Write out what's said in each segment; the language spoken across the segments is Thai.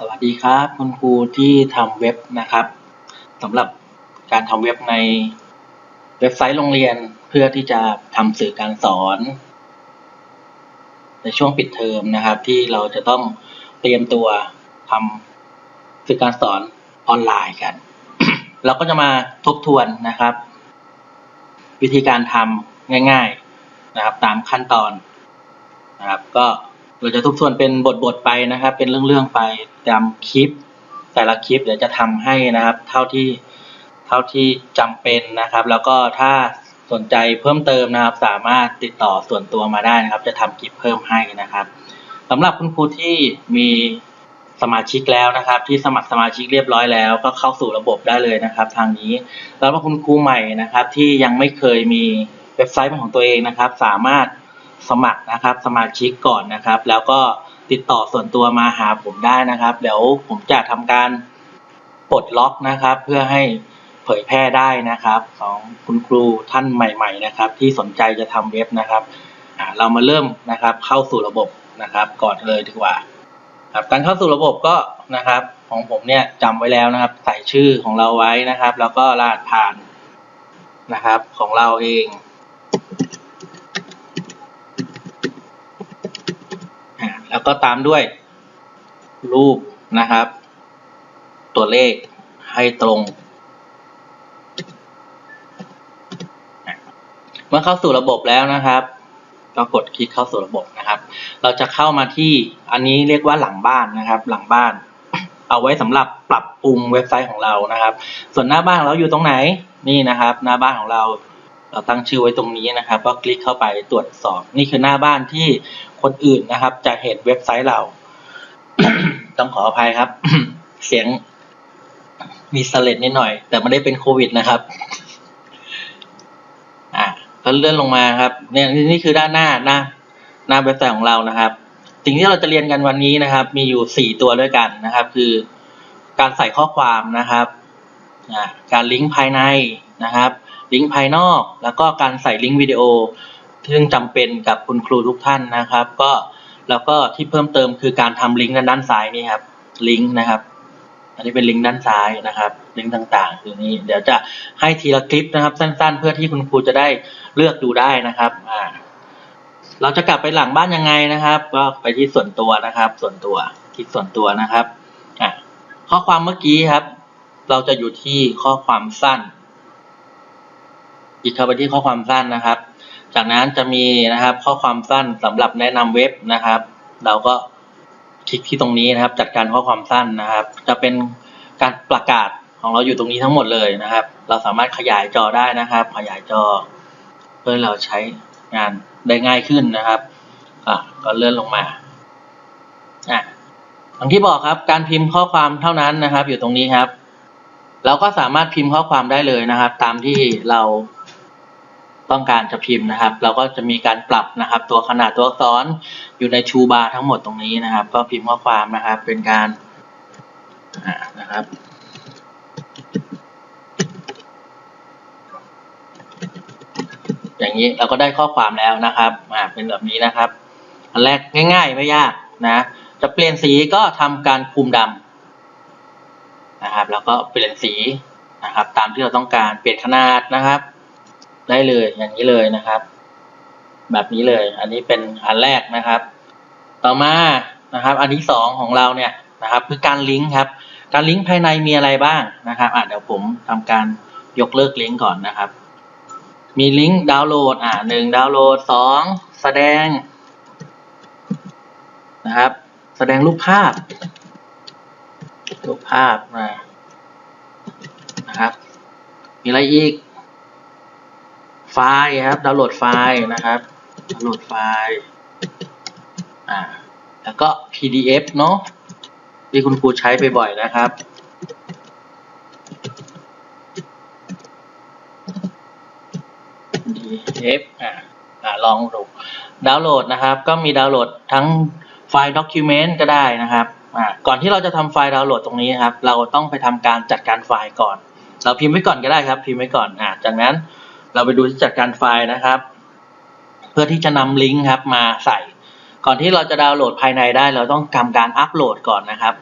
สวัสดีครับ คุณครูที่ทำเว็บนะครับสำหรับการทำเว็บในเว็บไซต์โรงเรียนเพื่อที่จะทำสื่อการสอน ในช่วงปิดเทอมนะครับ ที่เราจะต้องเตรียมตัวทำสื่อการสอนออนไลน์กัน เราก็จะมาทบทวนนะครับ วิธีการทำง่าย ๆนะครับ ตามขั้นตอนนะครับ ก็ เราจะทบทวนเป็นบทๆไปนะครับ เป็นเรื่องๆไปตามคลิป แต่ละคลิปเดี๋ยวจะทำให้นะครับ เท่าที่เท่าที่จำเป็นนะครับ แล้วก็ถ้าสนใจเพิ่มเติมนะครับ สามารถติดต่อส่วนตัวมาได้นะครับ จะทำคลิปเพิ่มให้นะครับสำหรับคุณครูที่มีสมาชิกแล้วนะครับ ที่สมัครสมาชิกเรียบร้อยแล้ว ก็เข้าสู่ระบบได้เลยนะครับ ทางนี้แล้วก็คุณครูใหม่นะครับ ที่ยังไม่เคยมีเว็บไซต์เป็นของตัวเองนะครับ สามารถ สมัครนะครับ สมาชิกก่อนนะครับ แล้วก็ติดต่อส่วนตัวมาหาผมได้นะครับ เดี๋ยวผมจะทำการปลดล็อกนะครับ เพื่อให้เผยแพร่ได้นะครับ ของคุณครูท่านใหม่ ๆ นะครับ ที่สนใจจะทำเว็บนะครับเรามาเริ่มนะครับ เข้าสู่ระบบนะครับ ก่อนเลยดีกว่าครับการเข้าสู่ระบบก็นะครับ ของผมเนี่ยจำไว้แล้วนะครับ ใส่ชื่อของเราไว้นะครับ แล้วก็รหัสผ่านนะครับของเราเอง อ่า แล้วก็ตามด้วย รูปนะครับ ตัวเลขให้ตรง เมื่อเข้าสู่ระบบแล้วนะครับก็กดคลิกเข้าสู่ระบบนะครับ เราจะเข้ามาที่อันนี้เรียกว่าหลังบ้านนะครับ หลังบ้าน เอาไว้สำหรับปรับปรุงเว็บไซต์ของเรานะครับ ส่วนหน้าบ้านของเราอยู่ตรงไหนนี่นะครับ หน้าบ้านของเรา เราตั้งชื่อไว้ตรงนี้นะครับ ก็คลิกเข้าไปตรวจสอบ นี่คือหน้าบ้านที่คนอื่นนะครับ จะเห็นเว็บไซต์เรา ต้องขออภัยครับ เสียงมีสเลดนิดหน่อย แต่ไม่ได้เป็นโควิดนะครับ อะก็เลื่อนลงมาครับ เนี่ยนี่คือด้านหน้าหน้าหน้าเว็บไซต์ของเรานะครับ สิ่งที่เราจะเรียนกันวันนี้นะครับ มีอยู่สี่ตัวด้วยกันนะครับ คือการใส่ข้อความนะครับ อ่าการลิงก์ภายในนะครับ ลิงก์ภายนอก แล้วก็การใส่ลิงก์วิดีโอ ซึ่งจำเป็นกับคุณครูทุกท่านนะครับ ก็แล้วก็ที่เพิ่มเติมคือการทำลิงก์ด้านซ้ายนี่ครับ ลิงก์นะครับ อันนี้เป็นลิงก์ด้านซ้ายนะครับ ลิงก์ต่างๆคือนี้ เดี๋ยวจะให้ทีละคลิปนะครับ สั้น ๆ เพื่อที่คุณครูจะได้เลือกดูได้นะครับอ่าเราจะกลับไปหลังบ้านยังไงนะครับ ก็ไปที่ส่วนตัวนะครับ ส่วนตัวคลิกส่วนตัวนะครับอะข้อความเมื่อกี้ครับ เราจะอยู่ที่ข้อความสั้นคลิกเข้าไปที่ข้อความสั้นนะครับ จากนั้นจะมีนะครับข้อความสั้นสำหรับแนะนำเว็บนะครับ เราก็คลิกที่ตรงนี้นะครับ จัดการข้อความสั้นนะครับ จะเป็นการประกาศของเราอยู่ตรงนี้ทั้งหมดเลยนะครับ เราสามารถขยายจอได้นะครับ ขยายจอ เพื่อเราใช้งานได้ง่ายขึ้นนะครับอะก็เลื่อนลงมาอะอย่างที่บอกครับ การพิมพ์ข้อความเท่านั้นนะครับ อยู่ตรงนี้ครับ เราก็สามารถพิมพ์ข้อความได้เลยนะครับ ตามที่เราต้องการจะพิมพ์นะครับ เราก็จะมีการปรับนะครับ ตัวขนาดตัวอักษรอยู่ในชูบาร์ทั้งหมดตรงนี้นะครับ ก็พิมพ์ข้อความนะครับ เป็นการนะครับอย่างนี้เราก็ได้ข้อความแล้วนะครับอ่าเป็นแบบนี้นะครับ อันแรกง่ายๆไม่ยากนะ จะเปลี่ยนสีก็ทำการคุมดำ นะครับ แล้วก็เปลี่ยนสีนะครับ ตามที่เราต้องการเปลี่ยนขนาดนะครับ ได้เลยอย่างนี้เลยนะครับ แบบนี้เลย อันนี้เป็นอันแรกนะครับ ต่อมานะครับ อันที่สองของเราเนี่ยนะครับ คือการลิงก์ครับ การลิงก์ภายในมีอะไรบ้างนะครับอะเดี๋ยวผมทำการยกเลิกลิงก์ก่อนนะครับ มีลิงก์ดาวน์โหลดอ่าหนึ่งดาวน์โหลดสองแสดงนะครับ แสดงรูปภาพ รูปภาพนะนะครับ มีอะไรอีก ไฟล์ครับดาวน์โหลดไฟล์นะครับดาวน์โหลดไฟล์อ่าแล้วก็ PDF เนาะที่คุณครูใช้ไปบ่อยนะครับ PDF อ่าอ่าลองดูดาวน์โหลดนะครับ ก็มีดาวน์โหลดทั้งไฟล์ document ก็ได้นะครับ อ่าก่อนที่เราจะทำไฟล์ดาวน์โหลดตรงนี้ครับ เราต้องไปทำการจัดการไฟล์ก่อน เราพิมพ์ไว้ก่อนก็ได้ครับ พิมพ์ไว้ก่อนอ่าจากนั้นเราไปดูที่จัดการไฟล์นะครับ เพื่อที่จะนำลิงก์ครับมาใส่ ก่อนที่เราจะดาวน์โหลดภายในได้ เราต้องทำการอัปโหลดก่อนนะครับ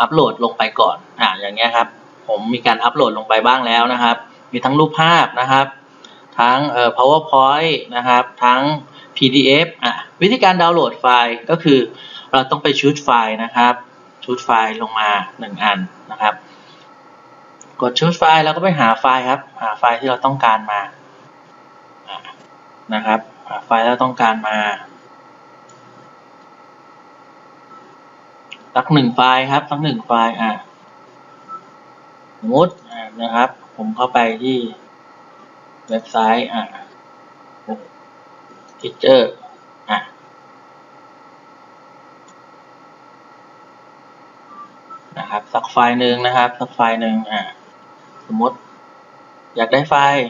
อัปโหลดลงไปก่อนอ่าอย่างเงี้ยครับ ผมมีการอัปโหลดลงไปบ้างแล้วนะครับ มีทั้งรูปภาพนะครับ ทั้งเอ่อ powerpoint นะครับ ทั้ง pdf อะวิธีการดาวน์โหลดไฟล์ก็คือเราต้องไปชูดไฟล์นะครับ ชูดไฟล์ลงมาหนึ่งอันนะครับ กดชูดไฟล์แล้วก็ไปหาไฟล์ครับ หาไฟล์ที่เราต้องการมานะครับ หาไฟล์ที่เราต้องการมาสักหนึ่งไฟล์ครับสักหนึ่งไฟล์อะสมมติอะนะครับ ผมเข้าไปที่เว็บไซต์อะทีเจอร์อะ นะครับ สักไฟล์หนึ่งนะครับ สักไฟล์หนึ่งอะสมมติ อยากได้ไฟล์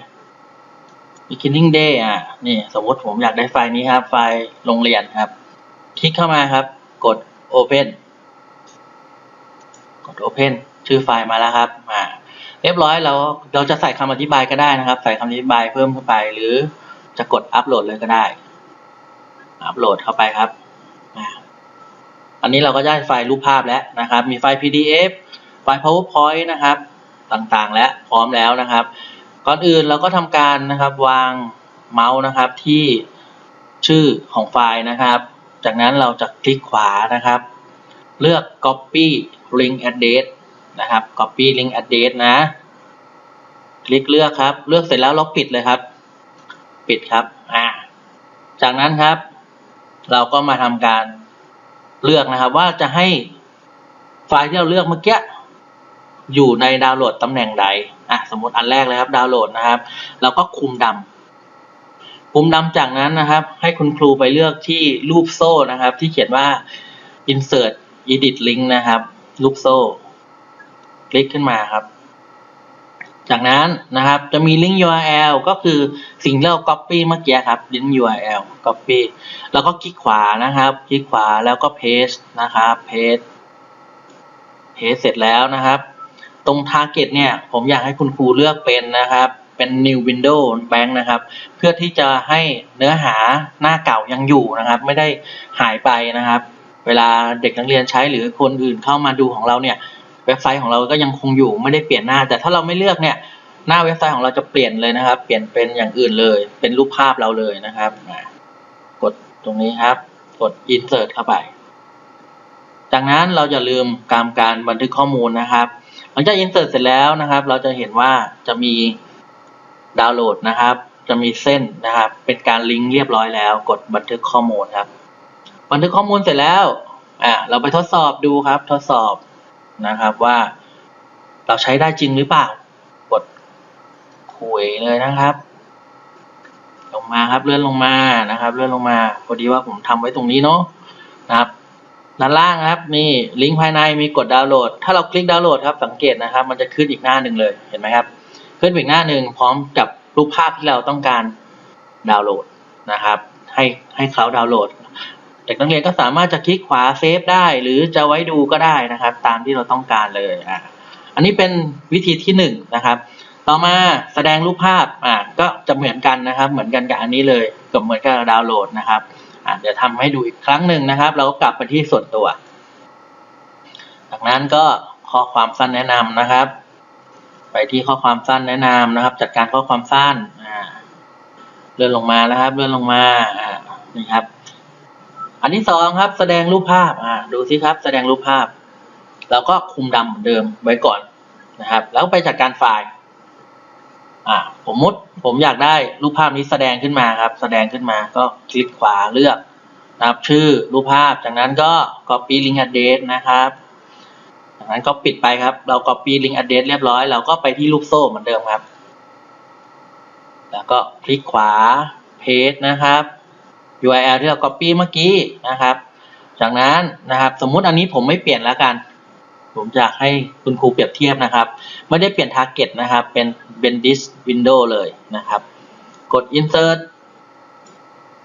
beginning day อะนี่สมมติผมอยากได้ไฟล์นี้ครับ ไฟล์โรงเรียนครับ คลิกเข้ามาครับ กด open กด open ชื่อไฟล์มาแล้วครับอ่าเรียบร้อยเราเราจะใส่คำอธิบายก็ได้นะครับ ใส่คำอธิบายเพิ่มเข้าไป หรือจะกดอัปโหลดเลยก็ได้ อัปโหลดเข้าไปครับ นนี้เราก็ได้ไฟล์รูปภาพแล้วนะครับ มีไฟล์ PDF ไฟล์ PowerPoint นะครับ ต่างๆ แล้วพร้อมแล้วนะครับ ก่อนอื่นเราก็ทำการนะครับวางเมาส์นะครับที่ชื่อของไฟล์นะครับ จากนั้นเราจะคลิกขวานะครับ เลือก copy link address นะครับ copy link address นะ คลิกเลือกครับ เลือกเสร็จแล้วเราปิดเลยครับ ปิดครับ อ่า จากนั้นครับ เราก็มาทำการ เลือกนะครับว่าจะให้ไฟล์ที่เราเลือกเมื่อกี้อยู่ในดาวน์โหลดตำแหน่งใดอะสมมติอันแรกเลยครับดาวน์โหลดนะครับเราก็คุมดำคุมดำจากนั้นนะครับ ให้คุณครูไปเลือกที่รูปโซ่นะครับ ที่เขียนว่า insert edit link นะครับลูกโซ่ คลิกขึ้นมาครับ จากนั้นนะครับจะมีลิงก์ URL ก็คือสิ่งที่เรา copy เมื่อกี้ครับลิงก์ URL copy แล้วก็คลิกขวานะครับ คลิกขวาแล้วก็ paste นะครับ paste paste เสร็จแล้วนะครับ ตรง target เนี่ย ผมอยากให้คุณครูเลือกเป็นนะครับ เป็น new window bank นะครับ เพื่อที่จะให้เนื้อหาหน้าเก่ายังอยู่นะครับ ไม่ได้หายไปนะครับ เวลาเด็กนักเรียนใช้หรือคนอื่นเข้ามาดูของเราเนี่ย เว็บไซต์ของเราก็ยังคงอยู่ไม่ได้เปลี่ยนหน้า แต่ถ้าเราไม่เลือกเนี่ยหน้าเว็บไซต์ของเราจะเปลี่ยนเลยนะครับ เปลี่ยนเป็นอย่างอื่นเลย เป็นรูปภาพเราเลยนะครับกดตรงนี้ครับ กด insert เข้าไป จากนั้นเราอย่าลืมการการบันทึกข้อมูลนะครับ หลังจาก insert เสร็จแล้วนะครับ เราจะเห็นว่าจะมีดาวน์โหลดนะครับ จะมีเส้นนะครับ เป็นการลิงก์เรียบร้อยแล้ว กดบันทึกข้อมูลครับ บันทึกข้อมูลเสร็จแล้วอ่าเราไปทดสอบดูครับ ทดสอบ นะครับว่าเราใช้ได้จริงหรือเปล่ากดคุยเลยนะครับ ลงมาครับเลื่อนลงมานะครับ เลื่อนลงมาพอดีว่าผมทำไว้ตรงนี้เนาะนะครับด้านล่างครับนี่ลิงก์ภายในมีกดดาวน์โหลด ถ้าเราคลิกดาวน์โหลดครับสังเกตนะครับ มันจะขึ้นอีกหน้าหนึ่งเลยเห็นไหมครับ ขึ้นอีกหน้าหนึ่งพร้อมกับรูปภาพที่เราต้องการดาวน์โหลดนะครับ ให้ให้เขาดาวน์โหลด เด็กนักเรียนก็สามารถจะคลิกขวาเซฟได้ หรือจะไว้ดูก็ได้นะครับ ตามที่เราต้องการเลยอะอันนี้เป็นวิธีที่หนึ่งนะครับ ต่อมาแสดงรูปภาพอะก็จะเหมือนกันนะครับ เหมือนกันกับอันนี้เลยกับเหมือนกับดาวน์โหลดนะครับอะเดี๋ยวทำให้ดูอีกครั้งหนึ่งนะครับ เราก็กลับไปที่ส่วนตัว จากนั้นก็ข้อความสั้นแนะนำนะครับ ไปที่ข้อความสั้นแนะนำนะครับ จัดการข้อความสั้นอ่าเลื่อนลงมานะครับ เลื่อนลงมาอ่านี่ครับ อันที่สองครับ แสดงรูปภาพอ่าดูสิครับ แสดงรูปภาพ แล้วก็คุมดำเหมือนเดิมไว้ก่อนนะครับ แล้วไปจัดการไฟล์อ่าผมมุดผมอยากได้รูปภาพนี้แสดงขึ้นมาครับ แสดงขึ้นมาก็คลิกขวาเลือกนะครับชื่อรูปภาพจากนั้นก็ copy link address นะครับจากนั้นก็ปิดไปครับ เรา copy link address เรียบร้อยเราก็ไปที่ลูกโซ่เหมือนเดิมครับ แล้วก็คลิกขวา paste นะครับ URL ที่เรา copy เมื่อกี้นะครับ จากนั้นนะครับสมมุติอันนี้ผมไม่เปลี่ยนแล้วกัน ผมอยากให้คุณครูเปรียบเทียบนะครับ ไม่ได้เปลี่ยน target นะครับ เป็นเป็น this window เลยนะครับ กด insert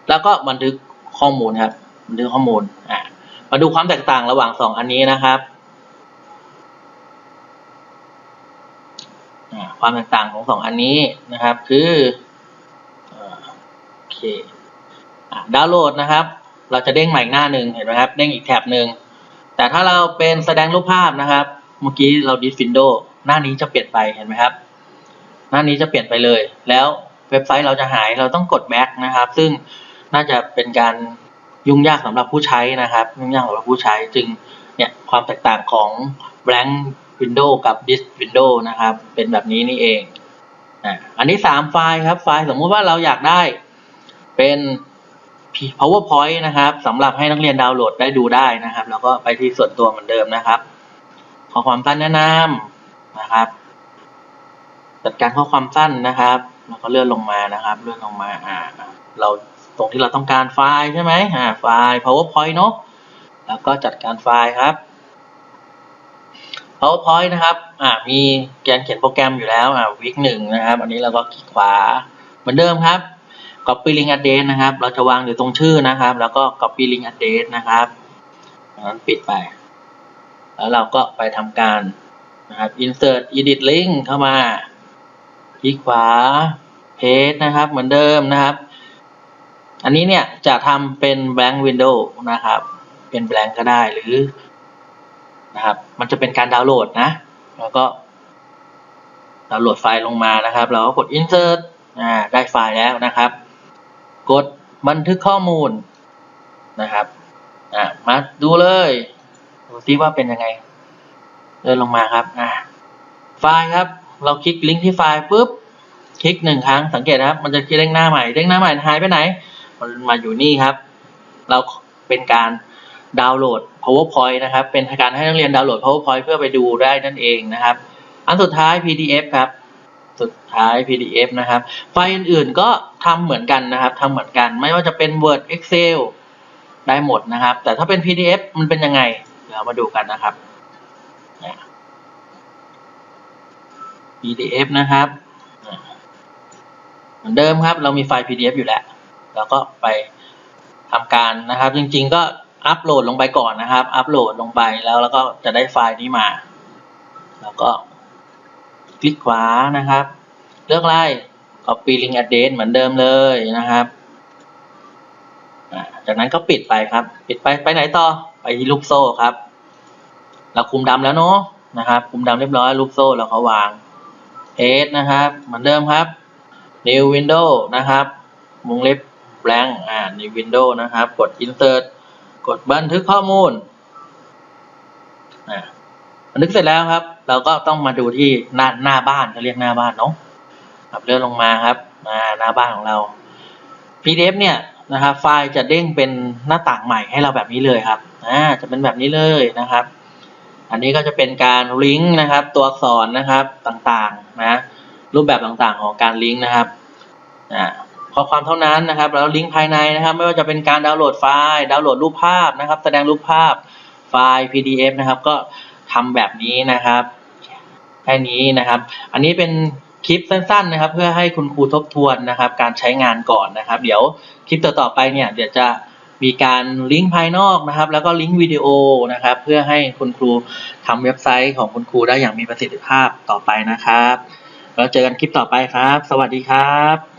แล้วก็บันทึกข้อมูลครับบันทึกข้อมูลอะมาดูความแตกต่างระหว่างสองอันนี้นะครับความแตกต่างของสองอันนี้นะครับ คืออโอเค ดาวน์โหลดนะครับ เราจะเด้งใหม่หน้าหนึ่งเห็นไหมครับ เด้งอีกแท็บหนึ่ง แต่ถ้าเราเป็นแสดงรูปภาพนะครับ เมื่อกี้เราดิสฟินโดหน้านี้จะเปลี่ยนไปเห็นไหมครับ หน้านี้จะเปลี่ยนไปเลย แล้วเว็บไซต์เราจะหาย เราต้องกด back นะครับ ซึ่งน่าจะเป็นการยุ่งยากสำหรับผู้ใช้นะครับ ยุ่งยากสำหรับผู้ใช้จึงเนี่ยความแตกต่างของ blank window กับ disk window นะครับ เป็นแบบนี้นี่เองอันนี้สามไฟล์ครับ ไฟล์สมมุติว่าเราอยากได้เป็น powerpoint นะครับสำหรับให้นักเรียนดาวน์โหลดได้ดูได้นะครับ แล้วก็ไปที่ส่วนตัวเหมือนเดิมนะครับข้อความสั้นแนะนำนะครับ จัดการข้อความสั้นนะครับ แล้วก็เลื่อนลงมานะครับ เลื่อนลงมาอ่าเราตรงที่เราต้องการไฟล์ใช่ไหมอ่าไฟล์ powerpoint เนอะแล้วก็จัดการไฟล์ครับ powerpoint นะครับ อ่า มีการเขียนโปรแกรมอยู่แล้ว อ่าวิกหนึ่งนะครับ อันนี้เราก็คลิกขวา เหมือนเดิมครับ copy link address นะครับ เราจะวางอยู่ตรงชื่อนะครับ แล้วก็ copy link address นะครับนั้นปิดไป แล้วเราก็ไปทำการนะครับ insert edit link เข้ามา คลิกขวา paste นะครับ เหมือนเดิมนะครับ อันนี้เนี่ยจะทำเป็น blank window นะครับ เป็น blank ก็ได้หรือนะครับ มันจะเป็นการดาวน์โหลดนะ แล้วก็ดาวน์โหลดไฟล์ลงมานะครับ เราก็กด insert ได้ไฟล์แล้วนะครับ กดบันทึกข้อมูลนะครับอ่ามาดูเลยดูซิว่าเป็นยังไงเลื่อนลงมาครับอ่าไฟล์ครับ เราคลิกลิงก์ที่ไฟล์ปุ๊บคลิกหนึ่งครั้งสังเกตนะครับ มันจะเด้งหน้าใหม่เด้งหน้าใหม่หายไปไหน มันมาอยู่นี่ครับ เราเป็นการดาวน์โหลด powerpoint นะครับ เป็นการให้นักเรียนดาวน์โหลด powerpoint เพื่อไปดูได้นั่นเองนะครับ อันสุดท้าย PDF ครับ สุดท้าย PDF นะครับ ไฟล์อื่นๆก็ทำเหมือนกันนะครับทำเหมือนกัน ไม่ว่าจะเป็น Word Excel ได้หมดนะครับ แต่ถ้าเป็น PDF มันเป็นยังไง เดี๋ยวมาดูกันนะครับ PDF นะครับ เหมือนเดิมครับ เรามีไฟล์ PDF อยู่แล้วแล้วก็ไปทำการนะครับ จริงๆก็อัปโหลดลงไปก่อนนะครับ อัปโหลดลงไปแล้วแล้วก็จะได้ไฟล์นี้มา แล้วก็ ลิกขวานะครับ เลือกไล่ copy link address เหมือนเดิมเลยนะครับจากนั้นก็ปิดไปครับ ปิดไปไปไหนต่อไปที่ลูกโซ่ครับ เราคุมดำแล้วเนาะนะครับ คุมดำเรียบร้อยลูกโซ่เราก็วาง paste นะครับ เหมือนเดิมครับ new window นะครับวงเล็บ blank อ่า new window นะครับ กด insert กดบันทึกข้อมูลอ่า บันทึกเสร็จแล้วครับ เราก็ต้องมาดูที่หน้าหน้าบ้านเขาเรียกหน้าบ้านเนาะครับเลื่อนลงมาครับมาหน้าบ้านของเรา PDF เนี่ยนะครับไฟล์จะเด้งเป็นหน้าต่างใหม่ให้เราแบบนี้เลยครับอ่าจะเป็นแบบนี้เลยนะครับ อันนี้ก็จะเป็นการลิงก์นะครับ ตัวอักษรนะครับต่างๆนะรูปแบบต่างๆของการลิงก์นะครับอ่าข้อความเท่านั้นนะครับ แล้วลิงก์ภายในนะครับ ไม่ว่าจะเป็นการดาวน์โหลดไฟล์ ดาวน์โหลดรูปภาพนะครับ แสดงรูปภาพไฟล์ PDF นะครับ ก็ ทำแบบนี้นะครับแค่นี้นะครับ อันนี้เป็นคลิปสั้นๆนะครับ เพื่อให้คุณครูทบทวนนะครับ การใช้งานก่อนนะครับ เดี๋ยวคลิปต่อๆไปเนี่ยเดี๋ยวจะมีการลิงก์ภายนอกนะครับ แล้วก็ลิงก์วิดีโอนะครับ เพื่อให้คุณครูทำเว็บไซต์ของคุณครูได้อย่างมีประสิทธิภาพต่อไปนะครับ แล้วเจอกันคลิปต่อไปครับ สวัสดีครับ